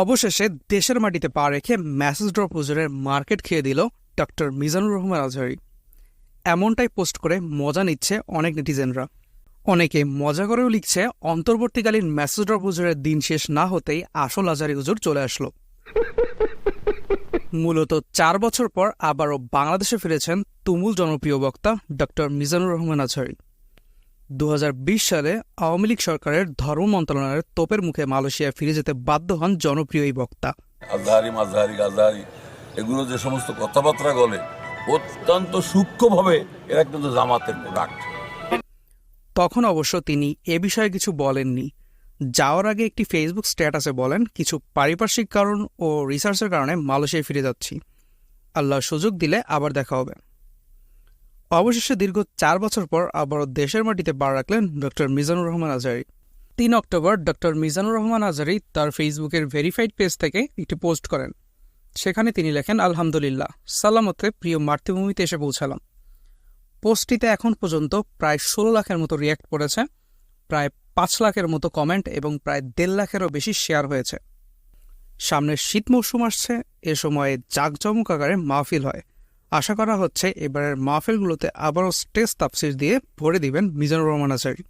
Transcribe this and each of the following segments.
অবশেষে দেশের মাটিতে পা রেখে ম্যাসেজ ড্রপ হুজুরের মার্কেট খেয়ে দিল ডক্টর মিজানুর রহমান আজহারি। এমনটাই পোস্ট করে মজা নিচ্ছে অনেক নেটিজেনরা। অনেকে মজা করেও লিখছে, অন্তর্বর্তীকালীন ম্যাসেজ ড্রপ হুজুরের দিন শেষ না হতেই আসল আজহারি হুজুর চলে আসলো। মূলত চার বছর পর আবারও বাংলাদেশে ফিরেছেন তুমুল জনপ্রিয় বক্তা ডক্টর মিজানুর রহমান আজহারি। দু হাজার বিশ সালে আওয়ামী লীগ সরকারের ধর্ম মন্ত্রণালয়ের তোপের মুখে মালয়েশিয়ায় ফিরে যেতে বাধ্য হন জনপ্রিয় এই বক্তা। আজহারি মাজহারি গাজহারি এগুলো যে সমস্ত কথাবার্তা বলে অত্যন্ত সূক্ষ্মভাবে এরা কিন্তু জামাতের প্রোডাক্ট তখন অবশ্য তিনি এ বিষয়ে কিছু বলেননি। যাওয়ার আগে একটি ফেসবুক স্ট্যাটাসে বলেন কিছু পারিপার্শ্বিক কারণ ও রিসার্চের কারণে মালয়েশিয়ায় ফিরে যাচ্ছি। আল্লাহ সুযোগ দিলে আবার দেখা হবে। অবশেষে দীর্ঘ চার বছর পর আবারও দেশের মাটিতে পা রাখলেন ডক্টর মিজানুর রহমান আজহারি তিন অক্টোবর ডক্টর মিজানুর রহমান আজহারি তার ফেসবুকের ভেরিফাইড পেজ থেকে একটি পোস্ট করেন। সেখানে তিনি লেখেন, আলহামদুলিল্লাহ, সালামতে প্রিয় মাতৃভূমিতে এসে পৌঁছালাম। পোস্টটিতে এখন পর্যন্ত প্রায় ষোলো লাখের মতো রিয়্যাক্ট করেছে প্রায় পাঁচ লাখের মতো কমেন্ট এবং প্রায় দেড় লাখেরও বেশি শেয়ার হয়েছে। সামনের শীত মৌসুম আসছে, এ সময়ে জাঁকজমক আকারে মাহফিল হয়। আশা করা হচ্ছে এবারের মাহফিলগুলোতে আবারও স্টেজ তাফসির দিয়ে ভরে দিবেন মিজানুর রহমান আচারি।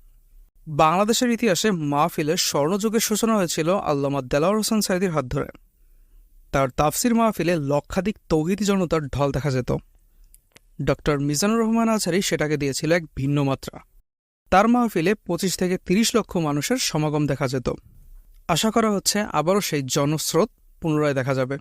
বাংলাদেশের ইতিহাসে মাহফিলের স্বর্ণযুগের সূচনা হয়েছিল আল্লামা দেলাওয়ার হোসেন সাইদির হাত ধরে। তার তাফসির মাহফিলে লক্ষাধিক তৌহিদি জনতার ঢল দেখা যেত। ডক্টর মিজানুর রহমান আচারি সেটাকে দিয়েছিল এক ভিন্ন মাত্রা। তার মাহফিলে পঁচিশ থেকে তিরিশ লক্ষ মানুষের সমাগম দেখা যেত। আশা করা হচ্ছে আবারও সেই জনস্রোত পুনরায় দেখা যাবে।